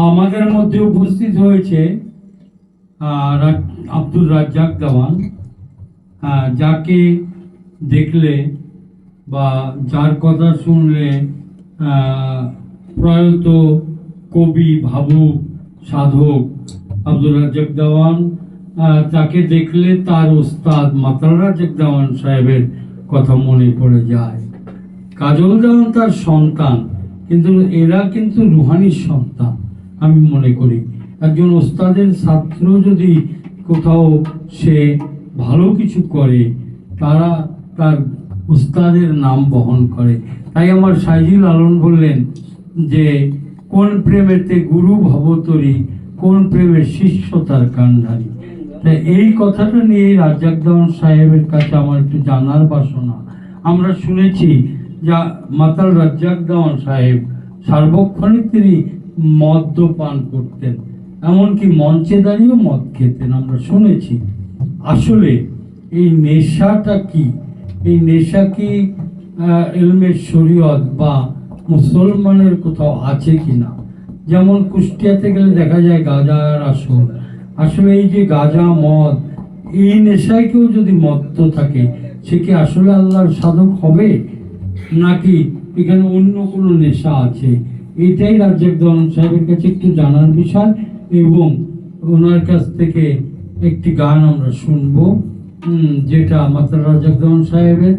আমাদের মধ্যে উপস্থিত হয়েছে আব্দুল রাজ্জাক দেওয়ান। যাকে দেখলে বা যার কথা শুনলে প্রয়াত কবি, ভাবুক, সাধক আব্দুল রাজ্জাক দেওয়ান তাকে দেখলে তার ওস্তাদ মাতাল রাজ্জাক দেওয়ান সাহেবের কথা মনে পড়ে যায়। কাজল দেওয়ান তার সন্তান, কিন্তু এরা কিন্তু রুহানির সন্তান, আমি মনে করি। একজন ওস্তাদের ছাত্র যদি কোথাও সে ভালো কিছু করে, তারা তার উস্তাদের নাম বহন করে। তাই আমার সাইজুল আলম বললেন যে, কোন প্রেমেতে গুরু ভবতরী কোন প্রেমের শিষ্য তার কান্ডারি এই কথাটা নিয়ে রাজ্জাক দেওয়ান সাহেবের কাছে আমার একটু জানার বাসনা। আমরা শুনেছি যা মাতাল রাজ্জাক দেওয়ান সাহেব সার্বক্ষণিক তিনি মদ্যপান করতেন, এমনকি মঞ্চে দাঁড়িয়েও মদ খেতেন। আমরা শুনেছি। আসলে এই নেশাটা কি? এই নেশা কি এলমের শরীয়ত বা মুসলমানের কোথাও আছে কি না যেমন কুষ্টিয়াতে গেলে দেখা যায় গাঁজার আসল আসলে এই যে গাঁজা মদ, এই নেশায় কেউ যদি মত্ত থাকে, সে কি আসলে আল্লাহর সাধক হবে? নাকি এখানে অন্য কোনো নেশা আছে? এটাই রাজ্জাক দলন সাহেবের কাছে একটু জানার বিষয় এবং ওনার কাছ থেকে একটি গান আমরা শুনব যেটা মাতার রাজ্জাক দলন সাহেবের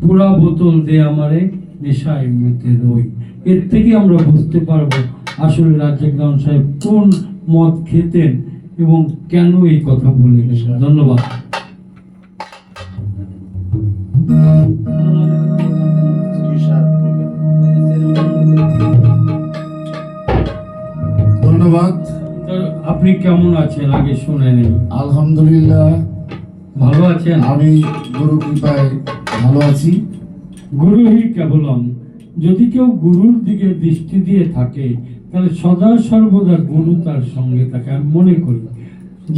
পুরা বোতল দিয়ে আমারে নেশা এমনিতে রই। এর থেকে আমরা বুঝতে পারব আসলে রাজ্জাক দলন সাহেব কোন মদ খেতেন এবং কেন এই কথা বলে গেছেন ধন্যবাদ। ধন্যবাদ আপনি কেমন আছেন? আগে শুনে নিন আলহামদুলিল্লাহ। ভালো আছেন? আমি গুরু কৃপায় ভালো আছি। গুরুই কেবলম। যদি কেউ গুরুর দিকে দৃষ্টি দিয়ে থাকে তাহলে সদা সর্বদা গুরু তার সঙ্গে তাকে আমি মনে করি।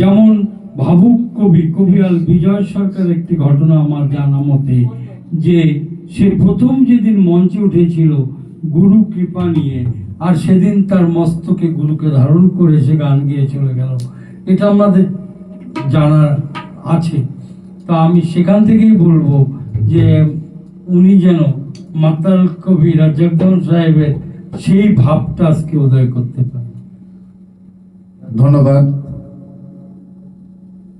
যেমন ভাবুক কবি কবিয়াল বিজয় সরকার একটি ঘটনা আমার জানা মতে, যে সে প্রথম যেদিন মঞ্চে উঠেছিল, গুরু কৃপা নিয়ে, আর সেদিন তার মস্তকে গুরুকে ধারণ করে সে গান গিয়ে চলে গেল। এটা আমাদের জানার আছে। তা আমি সেখান থেকেই বলব যে উনি যেন মাতাল কবি রাজ্জাকদন সাহেবের সেই ভাবটা আজকে উদয় করতে পারে। ধন্যবাদ।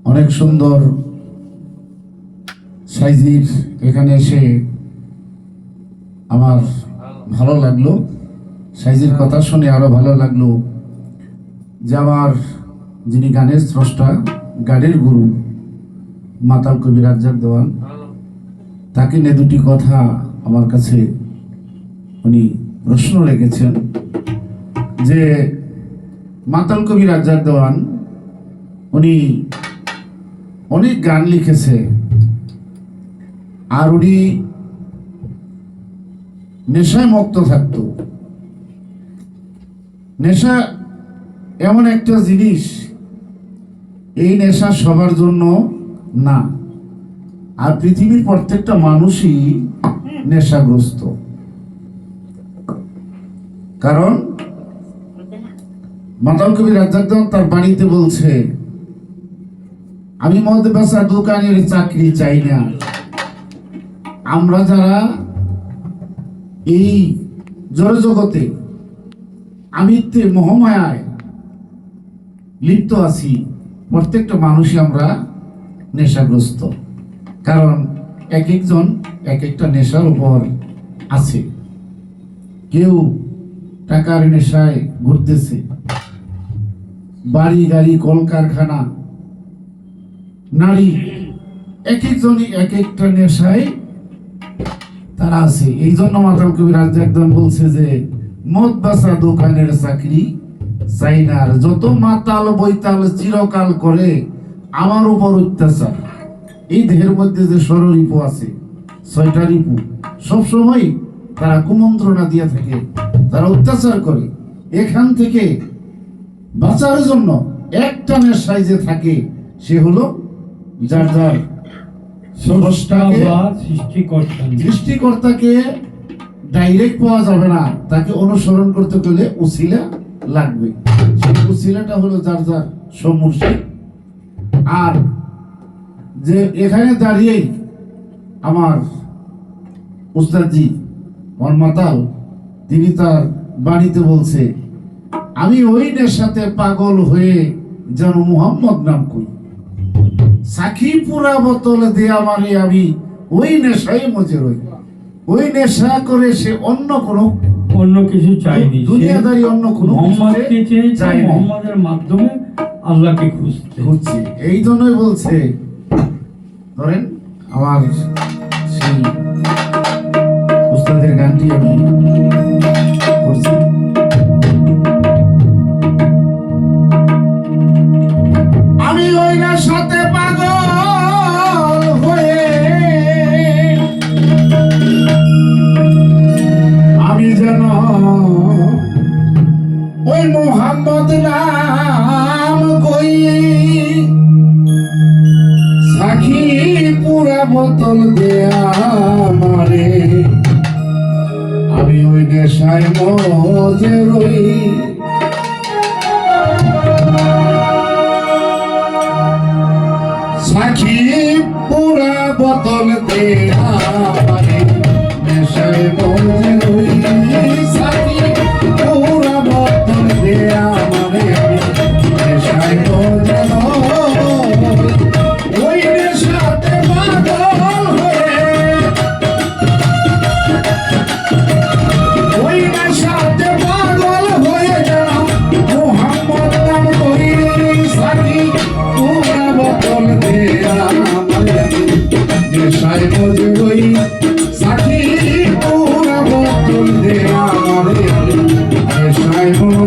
অনেক সুন্দর সাইজির এখানে এসে আমার ভালো লাগল। সাইজির কথা শুনে আরও ভালো লাগল যে আমার যিনি গানের স্রষ্টা, গানের গুরু, মাতাল কবি রাজ্জাক দেওয়ান, তাকে নিয়ে দুটি কথা আমার কাছে উনি প্রশ্ন রেখেছেন যে মাতাল কবি রাজ্জাক দেওয়ান, উনি অনেক গান লিখেছে আর উনি নেশায় মুক্ত থাকতো। নেশা এমন একটা জিনিস, এই নেশা সবার জন্য না। আর পৃথিবীর প্রত্যেকটা মানুষই নেশাগ্রস্ত। কারণ মাতাল কবি রাজ্জাক তার বাড়িতে বলছে, আমি মদ বেচা দোকানের চাকরি চাই না। আমরা যারা এই জড়জগতে আমিত্বে মহামায়ায় লিপ্ত আছি, প্রত্যেকটা মানুষই আমরা নেশাগ্রস্ত। কারণ এক একজন এক একটা নেশার উপর আছে। কেউ টাকার নেশায় ঘুরতেছে। বাড়ি, গাড়ি, কলকারখানা, নারী এক একজনই এক একটা নেশায় তারা আছে। এই জন্য মাতাল কবি রাজ্য একদম বলছে যে, মদ বাসা দোকানের চাকরি চাই না। আর যত মাতাল বৈতাল চিরকাল করে, আমার উপর অত্যাচার। এই দেহের মধ্যে যে ষড়রিপু আছে, ছয়টা রিপু, সবসময় তারা কুমন্ত্রণা দিয়ে থাকে। তারা অত্যাচার করে। এখান থেকে বাঁচার জন্য একটা নেশায় যে থাকে সে হলো যার যার সৃষ্টিকর্তাকে ডাইরেক্ট পাওয়া যাবে না। তাকে অনুসরণ করতে গেলে উসিলা লাগবে। সেই উসিলাটা হলো যার যার সমুর্শিদ আর যে এখানে দাঁড়িয়েই আমার উস্তাদজি মনমাতাল তিনি তার বাড়িতে বলছে আমি ওই নেশাতে পাগল হয়ে যেন মুহাম্মদ নাম কই সাখী পুরা বোতল দিয়ে আমারে আমি ওই নেশায় মজে রই। ওই নেশা করে সে অন্য কোনো অন্য কিছু চাইনি দুনিয়াদারি অন্য কোনো মোহাম্মদকে চেয়েছে চায়নি। মোহাম্মদের মাধ্যমে আল্লাহকে খুঁজতে। হচ্ছে এই জন্যই বলছে ধরেন আমার সেই উস্তাদের গানটি আমি পুরা দেয়ামারে দেয়া মারে আমি ওই নেশায় মজে রই। নেশায়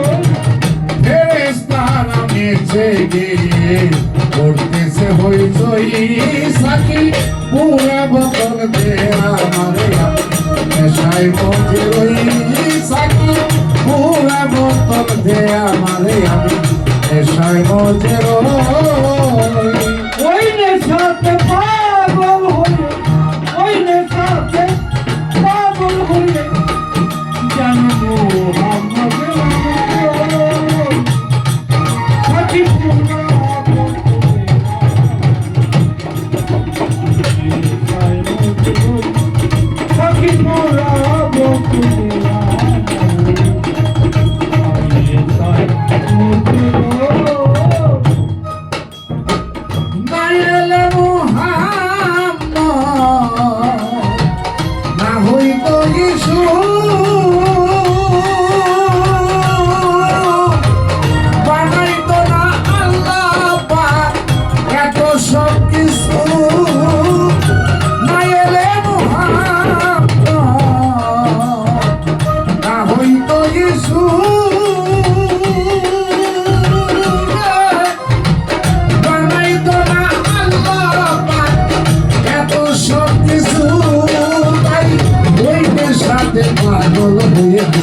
মেঝে করতেছে হই সই সাকি। পুরা বোতল দে আমারে নেশায় মজে রই সাকি। পুরা বোতল দে আমারে আমি নেশায় ওই নেশাতে পাগল হয়ে,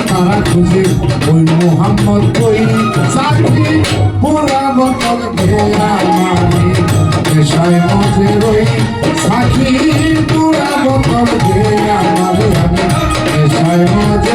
তারা খুঁজে ওই মোহাম্মদ কই সাথী পুরা বতল ঘেরা মারি পেশায় মধ্যে রই ঘেরা মারি আমি পেশায় মধ্যে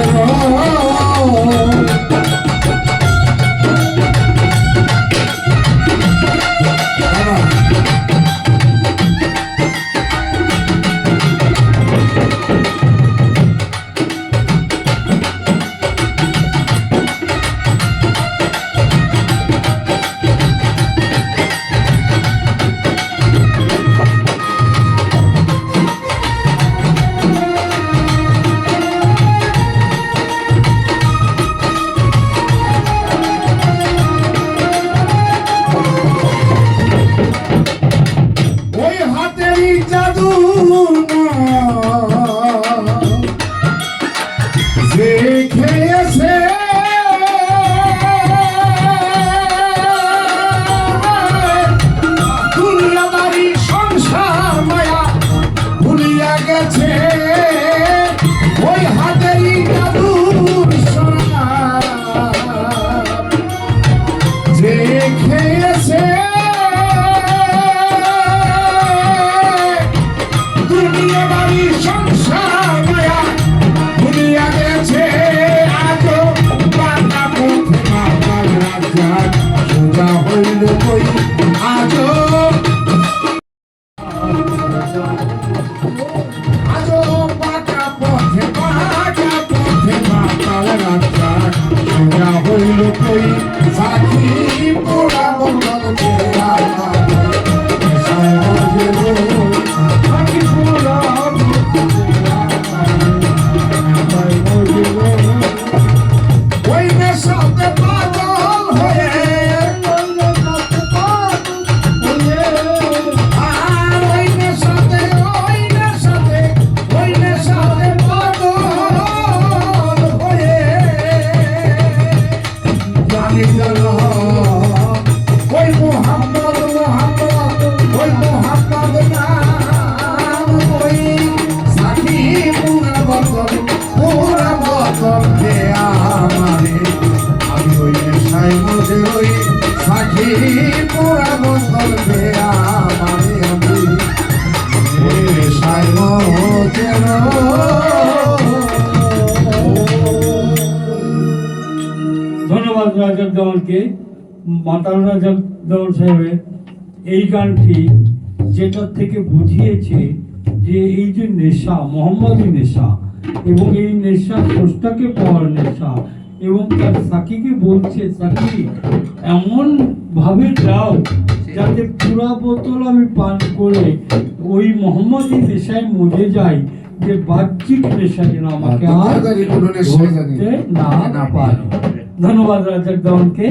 দুনিয়াদারি সংসার দেওয়ানকে মাতাল রাজক দেওয়ান সাহেবের এই গানটি যেটা থেকে বুঝিয়েছে যে এই যে নেশা মোহাম্মদী নেশা এবং এই নেশা স্রষ্টাকে পাওয়ার নেশা এবং তার সাকিকে বলছে সাকি এমন ভাবে দাও যাতে পুরা বোতল আমি পান করে ওই মোহাম্মদী নেশায় মজে যাই যে বাহ্যিক নেশা যেন আমাকে আর না। না পারে। ধন্যবাদ রাজাক দেওয়ানকে।